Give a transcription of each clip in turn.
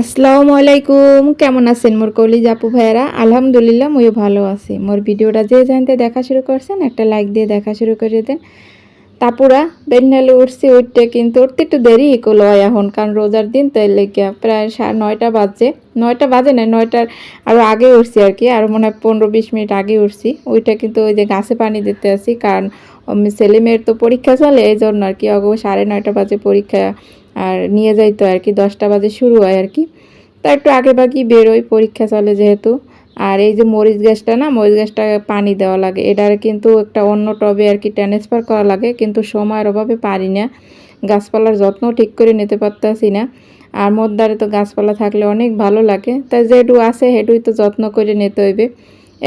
আসসালামু আলাইকুম। কেমন আছেন মোর কলিজ আপু ভাইয়ারা? আলহামদুলিল্লাহ, মইও ভালো আছি। মোর ভিডিওটা যে জানতে দেখা শুরু করছেন, একটা লাইক দিয়ে দেখা শুরু করে দেন। তাপুরা, বেন্নালে উঠছি, উঠতে কিন্তু উঠতে একটু দেরি করল এখন, কারণ রোজার দিন তাই লেগে প্রায় সাড়ে নয়টা বাজে নয়টা বাজে না, নয়টার আরও আগে উঠছি আর কি, আর মনে হয় পনেরো বিশ মিনিট আগে উঠছি। ওইটা কিন্তু ওই যে গাছে পানি দিতে আসি, কারণ ছেলে মেয়ের তো পরীক্ষা চলে এই জন্য আর কি, অগো সাড়ে নয়টা বাজে পরীক্ষা আর নিয়ে যাইতো আর কি, দশটা বাজে শুরু হয় আর কি। তা একটু আগে বাকি বেরোই, পরীক্ষা চলে যেহেতু। আর এই যে মরিচ গ্যাসটা না, মরিচ গ্যাসটা পানি দেওয়া লাগে। এটার কিন্তু একটা অন্য টবে আর কি ট্রান্সফার করা লাগে, কিন্তু সময়ের অভাবে পারি না। গাছপালার যত্ন ঠিক করে নিতে পারতাছি না। আর মধ্যে তো গাছপালা থাকলে অনেক ভালো লাগে। তাই যেটু আছে, সেটুই তো যত্ন করে নিতে হইবে।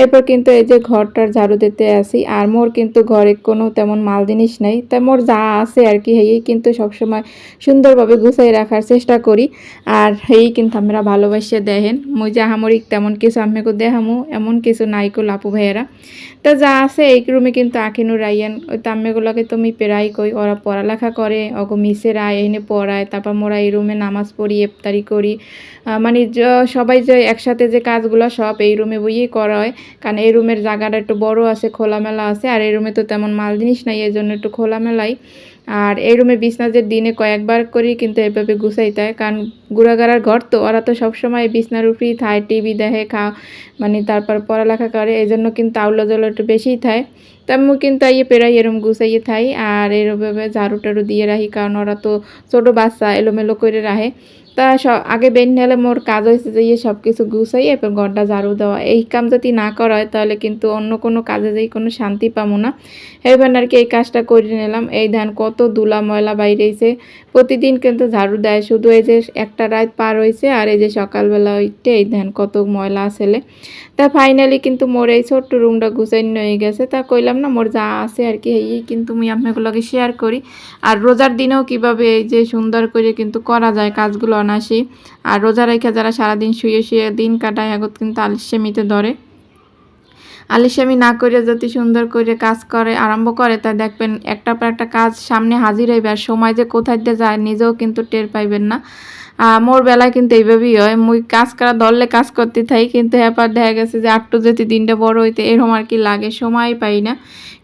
এরপর কিন্তু এই যে ঘরটার ঝাড়ু দিতে আসি। আর মোর কিন্তু ঘরে কোনো তেমন মাল জিনিস নেই। তাই মোর যা আছে আর কি এই কিন্তু সবসময় সুন্দরভাবে গুছাই রাখার চেষ্টা করি। আর এই কিন্তু আমরা ভালোবাসে দেখেন, মুই যে আহামরিক তেমন কিছু আমেকে দেহামু এমন কিছু নাইকো লাপু ভাইয়েরা। তা যা আছে এই রুমে কিন্তু আখিনু রাইয়ান ওই তাম্মেগুলোকে তুমি প্রায় কই, ওরা পড়ালেখা করে অগো মিসের আয়, এনে পড়ায়, তারপর মোরা এই রুমে নামাজ পড়ি, ইফতারি করি। মানে সবাই যে একসাথে যে কাজগুলো সব এই রুমে বইয়েই করা হয় কারণ এই রুমের জায়গাটা একটু বড় আছে, খোলামেলা আছে, আর এই রুমে তো তেমন মাল জিনিস নাই, এই জন্য একটু খোলামেলাই। আর এই রুমে বিছনা যে দিনে কয়েকবার করি, কিন্তু এভাবে গুছাইতে হয় কারণ গুড়াগাড়ার ঘর তো, ওরা তো সবসময় বিছনার উপরেই থায়, টিভি দেখে, খা মানে তারপর পড়ালেখা করে, এই জন্য কিন্তু আউলো জল একটু বেশিই থায়। তা আমি কিন্তু ইয়ে পেরাই এরম গুছাইয়ে থাই, আর এরভাবে ঝাড়ু টাড়ু দিয়ে রাখি, কারণ ওরা তো ছোটো বাচ্চা, এলোমেলো করে রাখে। তা সব আগে বেন হলে মোর কাজ হয়েছে যে ইয়ে সব কিছু গুছাই এরপর ঘরটা ঝাড়ু দেওয়া। এই কাম যদি না করা হয় তাহলে কিন্তু অন্য কোনো কাজে যাই কোনো শান্তি পাবো না। এবার আর কি এই কাজটা করে নিলাম। এই ধান কত দুলা ময়লা বাইরেছে। প্রতিদিন কিন্তু ঝাড়ু দেয়। শুধু এই যে একটা রাত পার হয়েছে আর এই যে সকালবেলা ওইটে এই ধান কত ময়লা আসলে তা ফাইনালি কিন্তু মোর এই ছোট্ট রুমটা গুছাই হয়ে গেছে। তা কইলাম না, মোর যা আছে আর কি, এই কিন্তু মুই আপনাগুলোকে শেয়ার করি। আর রোজার দিনেও কীভাবে এই যে সুন্দর করে কিন্তু করা যায় কাজগুলো অনাসি আর রোজা রেখে যারা সারাদিন শুয়ে শুয়ে দিন কাটায়, আগত কিন্তু আলসেমিতে ধরে। আলিসামি না করে যদি সুন্দর করে কাজ করে, আরম্ভ করে তা দেখবেন একটা পর একটা কাজ সামনে হাজির হইবে আর সময় যে কোথায় দিয়ে যায় নিজেও কিন্তু টের পাইবেন না। মোর বেলায় কিন্তু এইভাবেই হয়। মুই কাজ করা ধরলে কাজ করতে থাই, কিন্তু এবার দেখা গেছে যে আটটু যদি দিনটা বড় হইতে এরকম আর কি লাগে সময় পাই না।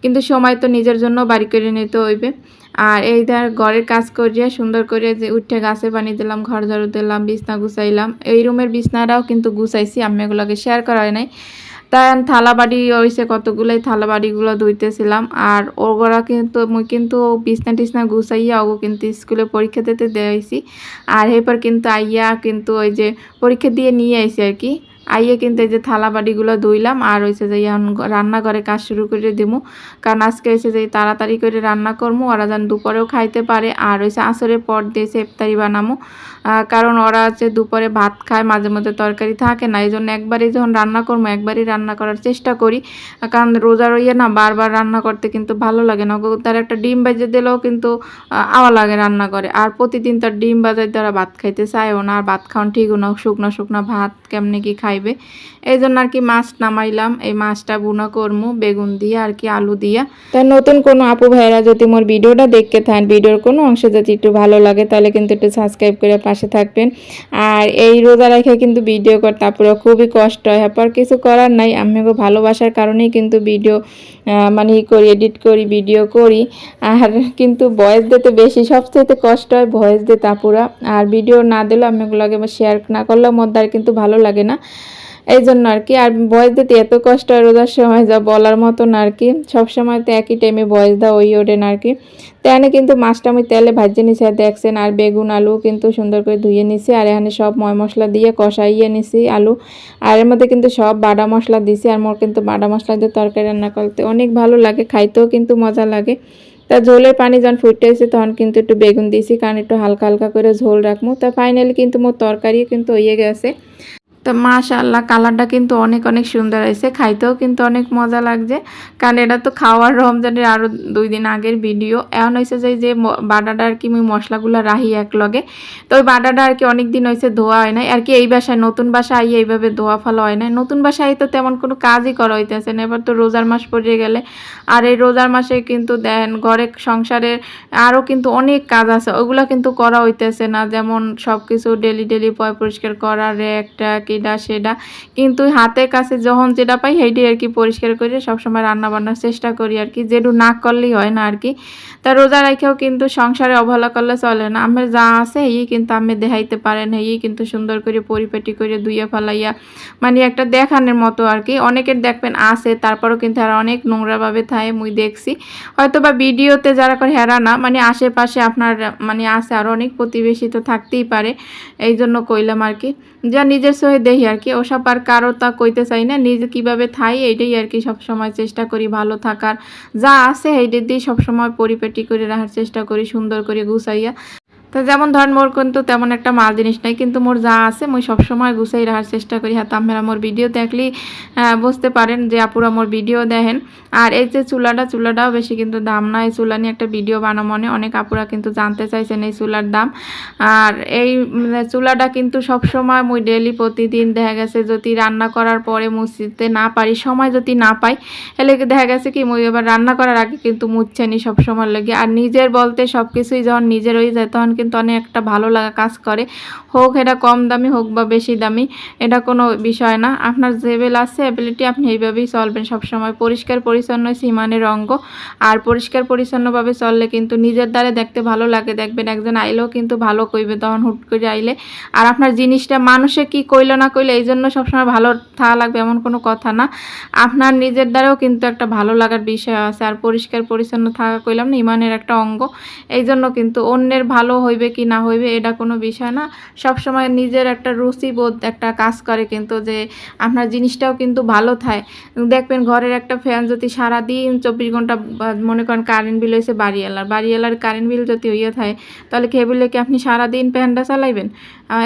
কিন্তু সময় তো নিজের জন্য বাড়ি করে নিতে হইবে। আর এই ধর ঘরের কাজ করিয়া সুন্দর করে যে উঠে গাছে পানি দিলাম, ঘর ঝাড়ু দিলাম, বিছনা গুছাইলাম, এই রুমের বিছনাটাও কিন্তু গুছাইছি, আমি এগুলোকে শেয়ার করা হয় নাই। তাই থালা বাড়ি হয়েছে কতগুলোই থালা বাড়িগুলো ধুইতেছিলাম, আর ওরা কিন্তু মুই কিন্তু বিছনা টিছনা গুছাইয়া ওগো কিন্তু স্কুলে পরীক্ষা দিতে দিয়েছি আর এরপর কিন্তু আইয়া কিন্তু ওই যে পরীক্ষা দিয়ে নিয়ে আইসি আর কি। আইয়া কিন্তু এই যে থালা বাড়িগুলো ধুইলাম, আর হয়েছে যে রান্নাঘরে কাজ শুরু করে দিব কারণ আজকে হয়েছে যে তাড়াতাড়ি করে রান্না করব ওরা যেন দুপুরেও খাইতে পারে, আর হয়েছে আসরের পর দিয়ে ইফতারি বানামো। কারণ ওরা হচ্ছে দুপুরে ভাত খায়, মাঝে মধ্যে তরকারি থাকে না এই জন্য একবারই যখন রান্না করব একবারই রান্না করার চেষ্টা করি। কারণ রোজা রইয়ে না, বারবার রান্না করতে কিন্তু ভালো লাগে না। তার একটা ডিম বাজে দিলেও কিন্তু আওয়া লাগে রান্না করে। আর প্রতিদিন তার ডিম বাজার দ্বারা ভাত খাইতে চায়ও না, আর ভাত খাওয়ান ঠিকও না, শুকনো শুকনো ভাত, কেমনি কি খাইবে। এই জন্য আর কি মাছ নামাইলাম। এই মাছটা বুনা করমু, বেগুন দিয়ে আর কি আলু দিয়া। তাই নতুন কোনো আপু ভাইরা যদি মোর ভিডিওটা দেখতে থাকেন, ভিডিওর কোনো অংশ যদি একটু ভালো লাগে, তাহলে কিন্তু একটু সাবস্ক্রাইব করে পাশে থাকবেন। আর এই রোজা রেখে কিন্তু ভিডিও করতে তারপরে খুবই কষ্ট হয়। এরপর কিছু করার নাই। আমিও ভালোবাসার কারণেই কিন্তু ভিডিও মানে করি এডিট করি ভিডিও করি। আর কিন্তু ভয়েস দিতে বেশি সবচেয়ে কষ্ট হয় ভয়েস দিতে আপুরা। আর ভিডিও না দিলে আমি ওগুলোকে শেয়ার না করলেও মধ্যে আর কিন্তু ভালো লাগে না। এই জন্য আর কি। আর ভয়েস দিতে এত কষ্ট রোজার সময় যা বলার মতো না আর কি। সবসময় তো একই টাইমে ভয়েস দেওয়া ওই ওঠে আর কি। তেনে কিন্তু মাছটা আমি তেলে ভাজিয়ে নিছি, আর দেখছেন আর বেগুন, আলু কিন্তু সুন্দর করে ধুয়ে নিছি, আর এখানে সব ময় মশলা দিয়ে কষাইয়ে নিছি আলু। আর এর মধ্যে কিন্তু সব বাটা মশলা দিছি, আর মোর কিন্তু বাটা মশলা দিয়ে তরকারি রান্না করতে অনেক ভালো লাগে, খাইতেও কিন্তু মজা লাগে। তা ঝোলের পানি যখন ফুটে এসে তখন কিন্তু একটু বেগুন দিছি, কারণ একটু হালকা হালকা করে ঝোল রাখব। তা ফাইনালি কিন্তু মোর তরকারিও কিন্তু হয়ে গেছে। তো মাশাআল্লাহ, কালারটা কিন্তু অনেক অনেক সুন্দর হয়েছে। খাইতেও কিন্তু অনেক মজা লাগছে। কারণ এটা তো খাওয়ার রমজানের আরও দুই দিন আগের ভিডিও। এমন হয়েছে যে যে বাটাটা আর কি আমি মশলাগুলো রাহি এক লগে তো ওই বাটাটা আর কি অনেক দিন হয়েছে ধোয়া হয় নাই। আর কি এই বাসায়, নতুন বাসায় আইয়ে এইভাবে ধোয়া ফেলা হয় নাই। নতুন বাসায় তো তেমন কোনো কাজই করা হইতেছে না। এবার তো রোজার মাস পড়ে গেলে। আর এই রোজার মাসে কিন্তু দেন, ঘরে সংসারের আরও কিন্তু অনেক কাজ আছে। ওগুলো কিন্তু করা হইতেছে না। যেমন সব কিছু ডেলি ডেলি পয় পরিষ্কার করা একটা কিডা সেটা। কিন্তু হাতের কাছে যখন যেটা পাই সেইটাই আর কি পরিষ্কার করে সবসময় রান্না বান্নার চেষ্টা করি আর কি। যেটু না করলেই হয় না আর কি। তা রোজা রেখেও কিন্তু সংসারে অবহেলা করলে চলে না। আমার যা আছে এই কিন্তু আমি দেখাইতে পারেন এই কিন্তু সুন্দর করে পরিপাটি করে ধুইয়া ফেলাইয়া মানে একটা দেখানোর মতো আর কি। অনেকের দেখবেন আছে, তারপরও কিন্তু আর অনেক নোংরাভাবে থাকে, মুই দেখছি। হয়তো বা ভিডিওতে যারা করে হেরা না মানে আশেপাশে আপনার মানে আছে আর অনেক প্রতিবেশী তো থাকতেই পারে। এই জন্য কইলাম আর কি। যা নিজের সহে দেখি আর কি। ওসব আর কারও তা কইতে চাই না। নিজে কীভাবে থাই, এইটাই আর কি সবসময় চেষ্টা করি ভালো থাকার। যা আছে এইটা দিয়ে সবসময় পরিপেটি করে রাখার চেষ্টা করি, সুন্দর করে গুছাইয়া। তো যেমন ধরেন মোর কিন্তু তেমন একটা মাল জিনিস নাই, কিন্তু মোর যা আছে মুই সবসময় গুছাই রাখার চেষ্টা করি। হাতে আপনারা মোর ভিডিও দেখলেই বুঝতে পারেন যে আপুরা মোর ভিডিও দেখেন। আর এই যে চুলাটা, চুলাটাও বেশি কিন্তু দাম না। এই চুলা নিয়ে একটা ভিডিও বানানো মনে। অনেক আপুরা কিন্তু জানতে চাইছেন এই চুলার দাম। আর এই চুলাটা কিন্তু সব সময় মুই ডেলি প্রতিদিন দেখা গেছে যদি রান্না করার পরে মুছিতে না পারি, সময় যদি না পাই, তাহলে দেখা গেছে কি মুই এবার রান্না করার আগে কিন্তু মুছছে নি সব সময় লাগে। আর নিজের বলতে সব কিছুই যখন নিজের হয়ে যায়, তখন কিন্তু অনেক একটা ভালো লাগা কাজ করে। হোক এটা কম দামি, হোক বা বেশি দামি, এটা কোনো বিষয় না। আপনার যে বেল আছে অ্যাবিলিটি আপনি এইভাবেই চলবেন। সবসময় পরিষ্কার, পরিচ্ছন্ন, সীমানের অঙ্গ। আর পরিষ্কার, পরিচ্ছন্নভাবে চললে কিন্তু নিজের দ্বারে দেখতে ভালো লাগে। দেখবেন একজন আইলেও কিন্তু ভালো কইবে, তখন হুট করে আইলে। আর আপনার জিনিসটা মানুষে কি কইলো না কইলে এই জন্য সবসময় ভালো থাকা লাগবে এমন কোনো কথা না। আপনার নিজের দ্বারাও কিন্তু একটা ভালো লাগার বিষয় আছে। আর পরিষ্কার, পরিচ্ছন্ন থাকা কইলাম না, ইমানের একটা অঙ্গ। এই জন্য কিন্তু অন্যের ভালো হইবে কি না হইবে, এটা কোনো বিষয় না। সব সময় নিজের একটা রুচিবোধ একটা কাজ করে কিন্তু যে আপনার জিনিসটাও কিন্তু ভালো থাকে দেখবেন ঘরের একটা ফ্যান যদি সারাদিন চব্বিশ ঘণ্টা মনে করেন কারেন্ট বিল হয়েছে বাড়িওয়ালার বাড়িওয়ালার কারেন্ট বিল যদি হইয়া থাকে, তাহলে খেয়ে বললে কি আপনি সারাদিন ফ্যানটা চালাইবেন?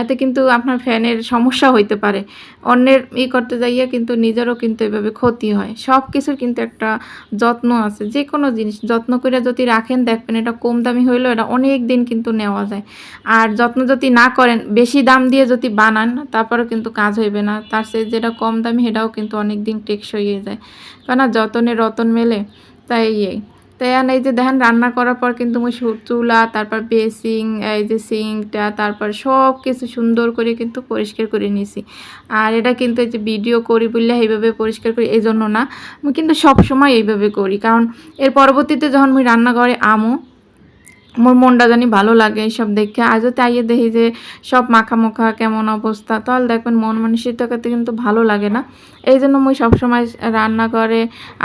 এতে কিন্তু আপনার ফ্যানের সমস্যা হইতে পারে। অন্যের ই করতে যাইয়া কিন্তু নিজেরও কিন্তু এভাবে ক্ষতি হয়। সব কিছুর কিন্তু একটা যত্ন আছে। যে কোনো জিনিস যত্ন করে যদি রাখেন, দেখবেন এটা কম দামি হইলেও এটা অনেক দিন কিন্তু নেওয়া যায়। আর যত্ন যদি না করেন, বেশি দাম দিয়ে যদি বানান, তারপরেও কিন্তু কাজ হইবে না। তার চেয়ে যেটা কম দামি, সেটাও কিন্তু অনেক দিন টেকসই হয়ে যায়। কেন যতনে রতন মেলে, তাই তাই এই যে দেখেন রান্না করার পর কিন্তু মুই চুলা, তারপর বেসিং এই যে সিঙ্কটা তারপর সব কিছু সুন্দর করে কিন্তু পরিষ্কার করে নিয়েছি। আর এটা কিন্তু এই যে ভিডিও করি বললে এইভাবে পরিষ্কার করি এই জন্য না আমি কিন্তু সবসময় এইভাবে করি। কারণ এর পরবর্তীতে যখন আমি রান্নাঘরে আমো মোর মনটা জানি ভালো লাগে এইসব দেখে। আজও তাইয়ে দেখি যে সব মাখা মাখা কেমন অবস্থা, তাহলে দেখবেন মন মানসিকতাতে কিন্তু ভালো লাগে না। এই জন্য মুই সবসময় রান্না করে,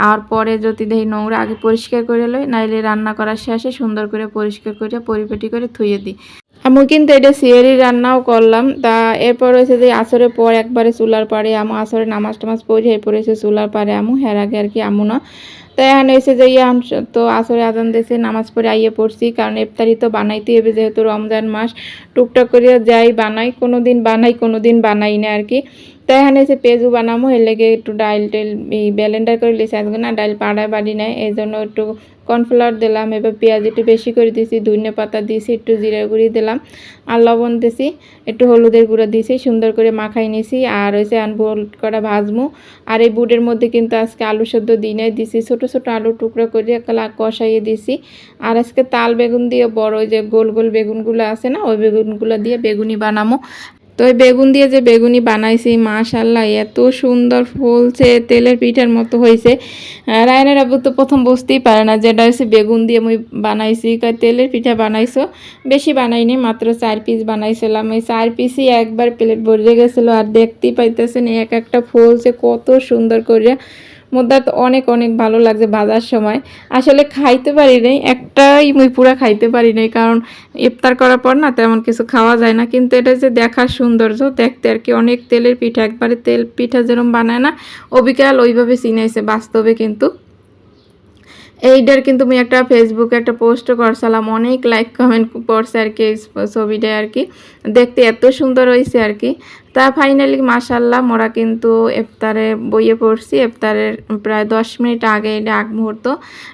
আর পরে যদি দেখি নোংরা, আগে পরিষ্কার করে লই, নাইলে রান্না করার শেষে সুন্দর করে পরিষ্কার করে, পরিপেটি করে থুয়ে দিই। আমি কিন্তু এটা সিয়ারি রান্নাও করলাম। তা এরপর হয়েছে যে আসরের পর একবারে চুলার পাড়ে আমু, আসরে নামাজ টামাজ পড়ে এরপর হয়েছে চুলার পাড়ে আমু, হের আগে আর কি আমু না। তাই এখন এসে যে ইয়াম তো আসরে আজান দেশে নামাজ পড়ে আইয়ে পড়ছি। কারণ ইফতারি তো বানাইতে হবে যেহেতু রমজান মাস। টুকটাক করে যাই, বানাই কোনো দিন বানাই কোনো দিন বানাই না আর কি। তাই এখানে সে পেঁয়াজও বানামো, এর লেগে একটু ডাইল টাইল এই ব্যালেন্ডার করে লিখে আসবে না ডাইল পাড়ায় বাড়ি নেয় এই জন্য একটু কর্নফ্লাওয়ার দিলাম, এবার পেঁয়াজ একটু বেশি করে দিয়েছি ধনে পাতা দিয়েছি, একটু জিরা গুঁড়ি দিলাম। আর লবণ দিয়েছি একটু হলুদের গুঁড়া দিয়েছি সুন্দর করে মাখাই নিয়েছি আর হয়েছে আনবোল করা ভাজমু, আর এই বুটের মধ্যে কিন্তু আজকে আলু সেদ্ধ দিই নাই, দিছি ছোটো ছোটো আলু টুকরো করে কষাইয়ে দিছি। আর আজকে তাল বেগুন দিয়ে বড় ওই যে গোল গোল বেগুনগুলো আছে না, ওই বেগুনগুলো দিয়ে বেগুনি বানামো। তো ওই বেগুন দিয়ে যে বেগুনি বানাইছি মাশাল্লাহ এত সুন্দর ফুলছে, তেলের পিঠার মতো হয়েছে রায়নের আবু তো প্রথম বুঝতেই পারে না যেটা হচ্ছে বেগুন দিয়ে মুই বানাইছি। তেলের পিঠা বানাইছো? বেশি বানাইনি, মাত্র চার পিস বানাইছিলাম। ওই চার পিসই একবার প্লেট ভরে গেছিল আর দেখতেই পাইতেছেন এক একটা ফুলছে কত সুন্দর করে মুদ্রা তো অনেক অনেক ভালো লাগছে ভাজার সময়। আসলে খাইতে পারি নাই, একটাই মুই পুরা খাইতে পারি নাই, কারণ ইফতার করার পর না তেমন কিছু খাওয়া যায় না। কিন্তু এটা যে দেখার সৌন্দর্য, দেখতে আর কি অনেক তেলের পিঠা, একবারে তেল পিঠা যেরকম বানায় না, অবিকাল ওইভাবে চিনাইছে, বাস্তবে কিন্তু। এইটার কিন্তু আমি একটা ফেসবুকে একটা পোস্ট করছিলাম, অনেক লাইক কমেন্ট পড়ছে আর কি ছবিটা আর কি। দেখতে এত সুন্দর হয়েছে আর কি। তা ফাইনালি মাসাল্লাহ মোরা কিন্তু এফতারে বইয়ে পড়ছি। এফতারের প্রায় দশ মিনিট আগে এটা আগ মুহূর্ত।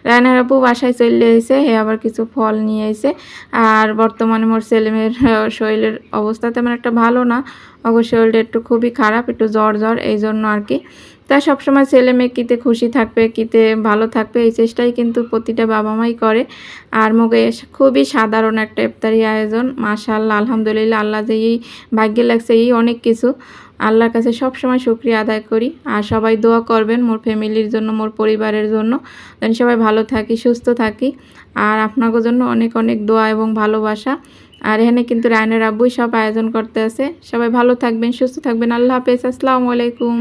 রায়নার আপু বাসায় চলে এসে হে আবার কিছু ফল নিয়ে এসে আর বর্তমানে মোর ছেলেমেয়ের শরীরের অবস্থা তেমন একটা ভালো না। অবশ্য শরীরটা একটু খুবই খারাপ, একটু জ্বর জ্বর, এই জন্য আর কি। তা সবসময় ছেলে মেয়ে কিতে খুশি থাকবে, কিতে ভালো থাকবে, এই চেষ্টাই কিন্তু প্রতিটা বাবা মাই করে। আর মুখে খুবই সাধারণ একটা ইফতারি আয়োজন। মাশাআল্লাহ, আলহামদুলিল্লাহ, আল্লাহ যে এই ভাগ্যে লাগছে, এই অনেক কিছু আল্লাহর কাছে সব সময় শুক্রিয়া আদায় করি। আর সবাই দোয়া করবেন মোর ফ্যামিলির জন্য, মোর পরিবারের জন্য। যেন সবাই ভালো থাকি, সুস্থ থাকি। আর আপনাদের জন্য অনেক অনেক দোয়া এবং ভালোবাসা। আর এখানে কিন্তু রায়নের আব্বুই সব আয়োজন করতে আছে। সবাই ভালো থাকবেন, সুস্থ থাকবেন। আল্লাহ হাফেজ। আসসালামু আলাইকুম।